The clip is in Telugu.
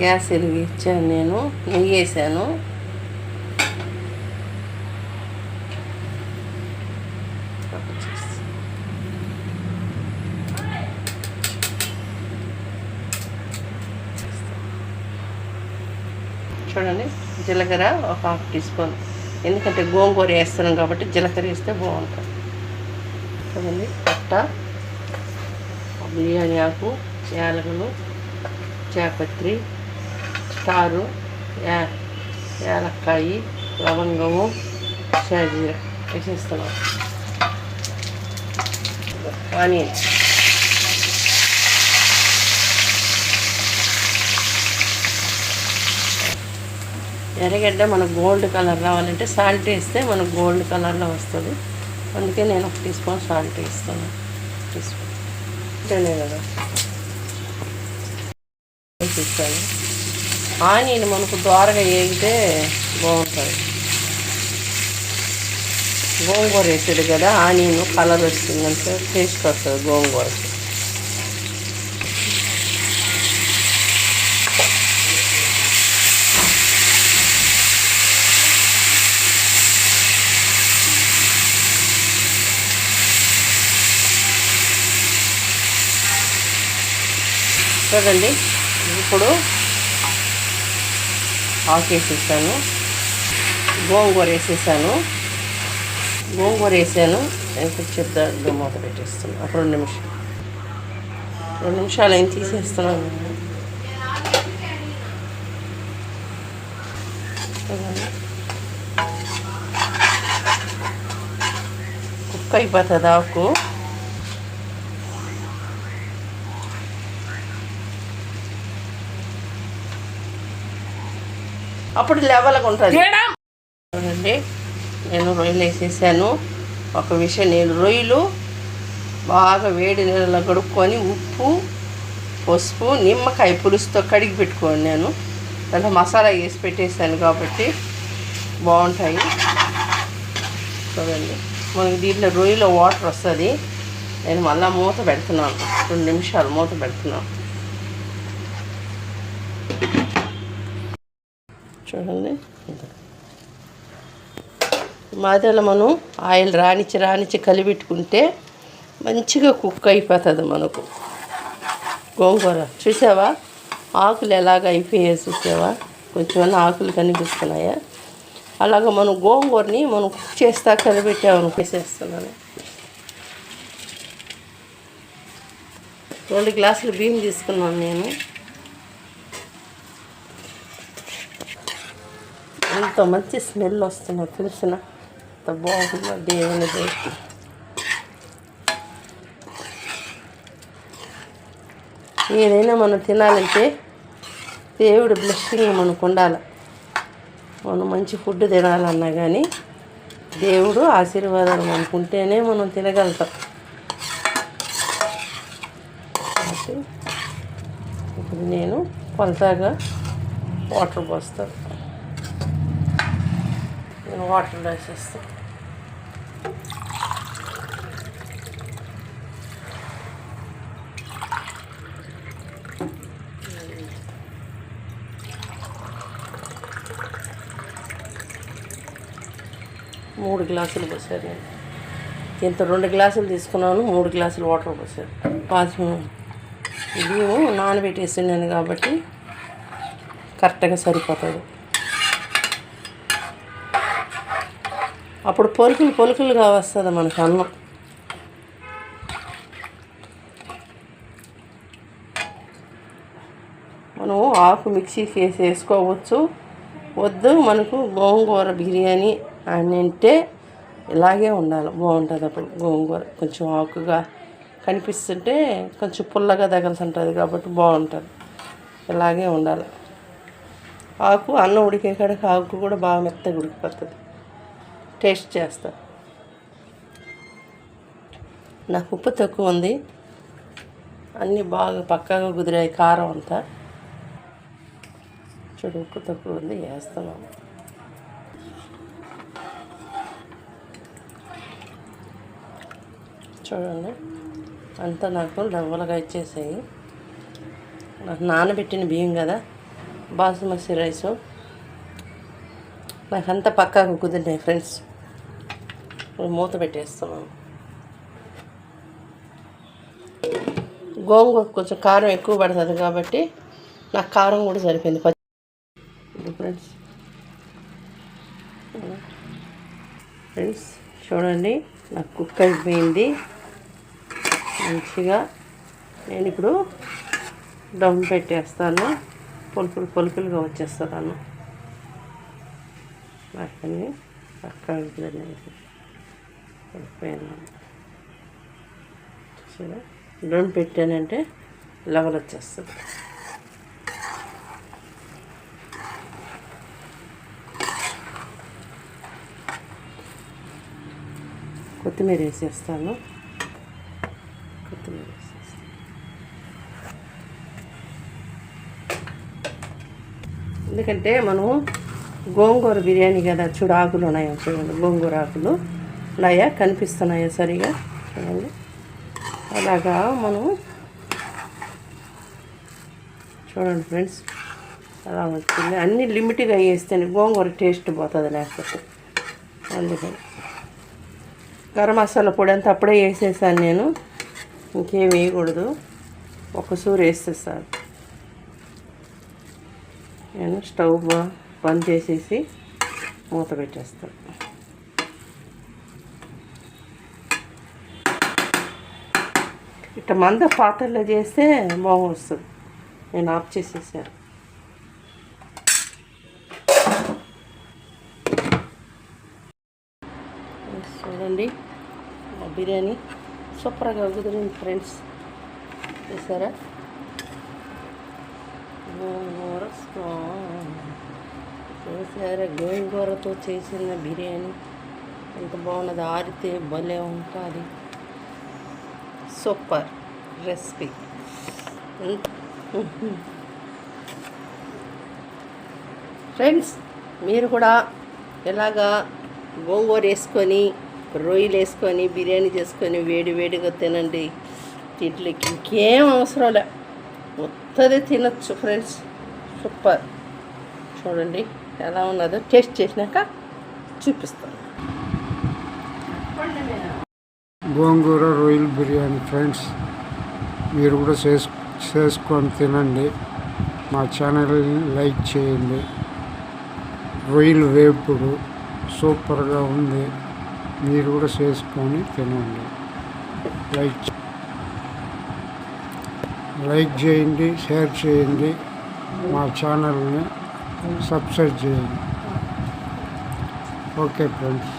గ్యాస్ వెలిగించాను నేను నెయ్యి వేసాను. చూడండి జీలకర్ర ఒక హాఫ్ టీ స్పూన్. ఎందుకంటే గోంగూర వేస్తున్నాం కాబట్టి జీలకర్ర వేస్తే బాగుంటుంది. చూడండి పట్ట బిర్యానీ ఆకు యాలకులు చేపత్రి స్టారు యా యాలక్కాయి లవంగము షాజీర వేసేస్తున్నాం ఆనియన్. ఎర్రగడ్డ మనకు గోల్డ్ కలర్ రావాలంటే సాల్ట్ వేస్తే మనకు గోల్డ్ కలర్లో వస్తుంది. అందుకే నేను ఒక టీ స్పూన్ సాల్ట్ వేస్తాను. Teaspoon. కదా వేసిస్తాను ఆనియన్ మనకు దోరగా వేగితే బాగుంటుంది. గోంగూర వేసాడు కదా ఆనియన్ కలర్ వచ్చిందంటే టేస్ట్ వస్తుంది గోంగూరకి. చూడండి ఇప్పుడు ఆకు చేసేసాను గోంగూర వేసేసాను. గోంగూర వేసాను. ఇంకా చెద్ద మూత పెట్టేస్తున్నాను ఒక రెండు నిమిషాలు. రెండు నిమిషాలు ఏం తీసేస్తున్నాను? చూడండి. కుక్ అయిపోతుంది ఆకు. అప్పుడు లెవెల్గా ఉంటుంది. చూడండి నేను రొయ్యలు వేసేసాను. ఒక విషయం నేను రొయ్యలు బాగా వేడి నీళ్ళలో కడుక్కొని ఉప్పు పసుపు నిమ్మకాయ పులుసుతో కడిగి పెట్టుకోను నేను దాంట్లో మసాలా వేసి పెట్టేసాను కాబట్టి బాగుంటాయి. చూడండి. మనకి దీంట్లో రొయ్యలో వాటర్ వస్తుంది. నేను మళ్ళీ మూత పెడుతున్నాను. రెండు నిమిషాలు మూత పెడుతున్నాను. చూడండి. మధ్యలో మనం ఆయిల్ రానిచ్చి రానిచ్చి కలిపెట్టుకుంటే మంచిగా కుక్ అయిపోతుంది మనకు. గోంగూర. చూసావా? ఆకులు ఎలాగ అయిపోయాయి చూసావా? కొంచెమన్నా ఆకులు కనిపిస్తున్నాయా? అలాగ మనం గోంగూరని మనం కుక్ చేస్తా కలిపెట్టామని వేసేస్తున్నాను రెండు గ్లాసులు బియ్యం తీసుకున్నాను నేను. ఎంత మంచి స్మెల్ వస్తుందో తెలిసిన ఎంత బాగుందో దేవుని దేవుడికి ఏదైనా మనం తినాలంటే దేవుడి బ్లెస్సింగ్ మనకు ఉండాలి. మనం మంచి ఫుడ్ తినాలన్నా కానీ దేవుడు ఆశీర్వాదాలు అనుకుంటేనే మనం తినగలుగుతాం. ఇప్పుడు నేను కొలతగా వాటర్ పోస్తాను. నేను వాటర్ వేసేస్తాను మూడు గ్లాసులు పోసారు. నేను ఇంత రెండు గ్లాసులు తీసుకున్నాను మూడు గ్లాసులు వాటర్ పోసారు. పాచి బియ్యం నానబెట్టేసినాను కాబట్టి కరెక్ట్గా సరిపోతుంది. అప్పుడు పొలుకులు పొలుకులుగా వస్తుంది మనకు అన్నం మనం ఆకు మిక్సీకి వేసి వేసుకోవచ్చు. వద్దు మనకు గోంగూర బిర్యానీ అని అంటే ఇలాగే ఉండాలి. బాగుంటుంది అప్పుడు గోంగూర. కొంచెం ఆకుగా కనిపిస్తుంటే కొంచెం పుల్లగా తగలుతుంటుంది కాబట్టి బాగుంటుంది. ఇలాగే ఉండాలి. ఆకు అన్నం ఉడికే కాడికి ఆకు కూడా బాగా మెత్తగా ఉడికిపోతుంది. టేస్ట్ చేస్తా. నాకు ఉప్పు తక్కువ ఉంది. అన్నీ బాగా పక్కాగా కుదిరాయి కారం అంతా. చూడు ఉప్పు తక్కువ ఉంది వేస్తున్నాము చూడండి అంతా నాకు డబ్బులుగా ఇచ్చేసాయి. నాకు నానబెట్టిన బియ్యం కదా బాసుమతి రైసు. నాకంతా పక్కాగా కుదిరినాయి ఫ్రెండ్స్. ఇప్పుడు మూత పెట్టేస్తున్నాను గోంగూర కొంచెం కారం ఎక్కువ పడుతుంది కాబట్టి నాకు కారం కూడా సరిపోయింది. పచ్చి ఫ్రెండ్స్. ఫ్రెండ్స్ చూడండి నాకు కుక్ అయిపోయింది. మంచిగా నేను ఇప్పుడు దమ్ పెట్టేస్తాను. పులుపులు పులుపులుగా వచ్చేస్తాను. వాటిని అక్కడ పడిపోయాను చూసారా? దమ్ పెట్టానంటే లెవెల్ వచ్చేస్తుంది. కొత్తిమీర వేసేస్తాను. కొత్తిమీర వేసేస్తాను. ఎందుకంటే మనం గోంగూర బిర్యానీ కదా చూడు ఆకులు ఉన్నాయో చూడండి గోంగూర ఆకులు. ఉన్నాయా కనిపిస్తున్నాయా సరిగా? చూడండి. అలాగా మనం చూడండి ఫ్రెండ్స్. అలా వచ్చింది. అన్నీ లిమిట్గా వేస్తేనే గోంగూర టేస్ట్ పోతుంది లేకపోతే. అందుకని. గరం మసాలా పొడి అంతా అప్పుడే వేసేసాను నేను. ఇంకేం వేయకూడదు. ఒక సూరు వేసేసాను. నేను స్టవ్ బంద్ చేసేసి మూత పెట్టేస్తాను. ఇట్లా మంద పాత్రలో చేస్తే బాగొస్తుంది నేను ఆఫ్ చేసేసాను. చూడండి బిర్యానీ సూపర్గా కుదిరింది ఫ్రెండ్స్. చూసారా? గోంగూర చేసారా చూసారా? గోంగూరతో చేసిన బిర్యానీ. ఎంత బాగున్నది. ఆరితే భలే ఉంటుంది. Super recipe. ఫ్రెండ్స్ మీరు కూడా ఇలాగా గోంగూర వేసుకొని రొయ్యలు వేసుకొని బిర్యానీ చేసుకొని వేడి వేడిగా తినండి. వీటికి ఇంకేం అవసరం లే. మొత్తది తినొచ్చు ఫ్రెండ్స్. సూపర్. చూడండి ఎలా ఉన్నదో టేస్ట్ చేసినాక చూపిస్తాను గోంగూర రొయ్యల బిర్యానీ ఫ్రెండ్స్ మీరు కూడా చేసు చేసుకొని తినండి. మా ఛానల్ లైక్ చేయండి. రొయ్యలు వేపుడు సూపర్గా ఉంది. మీరు కూడా చేసుకొని తినండి. లైక్ లైక్ చేయండి షేర్ చేయండి. మా ఛానల్ని సబ్స్క్రైబ్ చేయండి. Okay friends